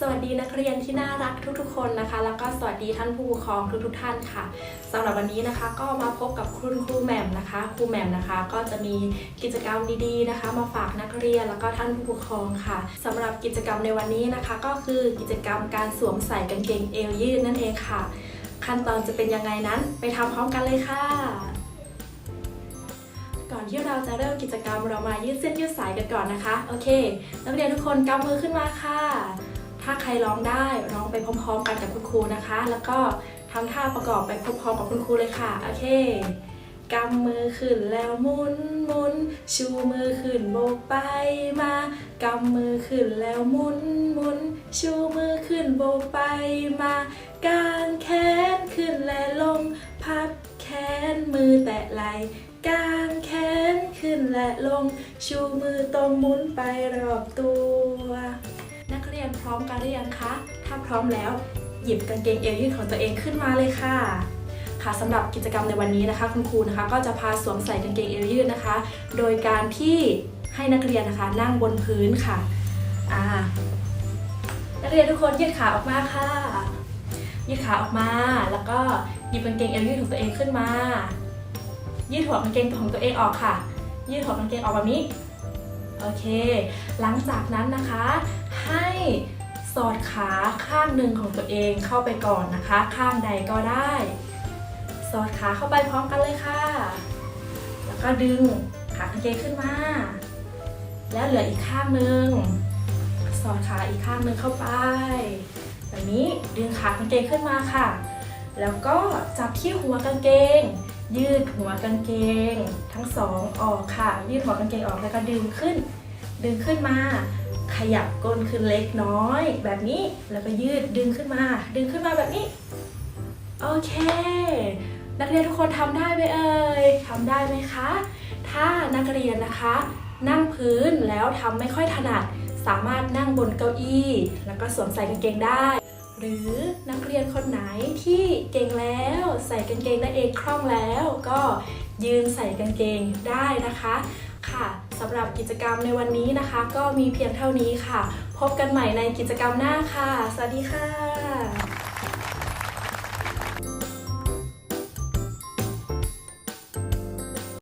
สวัสดีนักเรียนที่น่ารักทุกๆ คนนะคะ แล้วก็สวัสดีท่านผู้ปกครองทุกๆท่านค่ะสำหรับวันนี้นะคะก็มาพบกับคุณครูแหม่มนะคะครูแหม่มนะคะ ก็จะมีกิจกรรมดีๆนะคะ มาฝากนักเรียนแล้วก็ท่านผู้ปกครองค่ะสำหรับกิจกรรมในวันนี้นะคะ ก็คือกิจกรรมการสวมใส่กางเกงเอวยืดนั่นเองค่ะ ขั้นตอนจะเป็นยังไงนั้น ไปทำพร้อมกันเลยค่ะก่อนที่เราจะเริ่มกิจกรรมเรามายืดเส้นยืดสายกันก่อนนะคะ โอเค นักเรียนทุกคนกำมือขึ้นมาค่ะ ถ้าใครร้องได้ร้องไปพร้อมๆกันกับคุณครูนะคะ แล้วก็ทำท่าประกอบไปพร้อมๆกับคุณครูเลยค่ะ โอเคกำมือขึ้นแล้วหมุนหมุน ชูมือขึ้นโบกไปมากำมือขึ้นแล้วหมุนหมุน ชูมือขึ้นโบกไปมากางแขนขึ้นและลง พับแขนมือแตะไหลกางแขนขึ้นและลง ชูมือตรงหมุนไปรอบตัว นักเรียนพร้อมกันหรือยังคะ ถ้าพร้อมแล้ว หยิบกางเกงเอวยืดของตัวเองขึ้นมาเลยค่ะ ค่ะสำหรับกิจกรรมในวันนี้นะคะ คุณครูนะคะ ก็จะพาสวมใส่กางเกงเอวยืดนะคะ โดยการที่ให้นักเรียนนะคะนั่งบนพื้นค่ะอ่านักเรียนทุกคนยืดขาออกมาค่ะ ยืดขาออกมา แล้วก็หยิบกางเกงเอวยืดของตัวเองขึ้นมา ยืดหัวกางเกงของตัวเองออกค่ะ ยืดหัวกางเกงออกแบบนี้ โอเค หลังจากนั้นนะคะ ให้สอดขาข้างหนึ่งของตัวเองเข้าไปก่อนนะคะ ข้างใดก็ได้ สอดขาเข้าไปพร้อมกันเลยค่ะ แล้วก็ดึงขากางเกงขึ้นมา แล้วเหลืออีกข้างหนึ่งสอดขาอีกข้างหนึ่งเข้าไปแบบนี้ดึงขากางเกงขึ้นมาค่ะ แล้วก็จับที่หัวกางเกง ยืดหัวกางเกง ทั้งสองออกค่ะ ยืดหัวกางเกงออกแล้วก็ดึงขึ้น ดึงขึ้นมา ขยับก้นขึ้นเล็กน้อย แบบนี้แล้วก็ยืดดึงขึ้นมา ดึงขึ้นมาแบบนี้ โอเค นักเรียนทุกคนทำได้ไหมเอ่ยทำได้ไหมคะ ถ้านักเรียนนะคะ นั่งพื้นแล้วทำไม่ค่อยถนัด สามารถนั่งบนเก้าอี้ แล้วก็สวมใส่กางเกงได้ หรือนักเรียนคนไหนที่เก่งแล้วใส่กางเกงได้เองคล่องแล้ว ก็ยืนใส่กางเกงได้นะคะ ค่ะสำหรับกิจกรรมในวันนี้นะคะ ก็มีเพียงเท่านี้ค่ะ พบกันใหม่ในกิจกรรมหน้าค่ะ สวัสดีค่ะ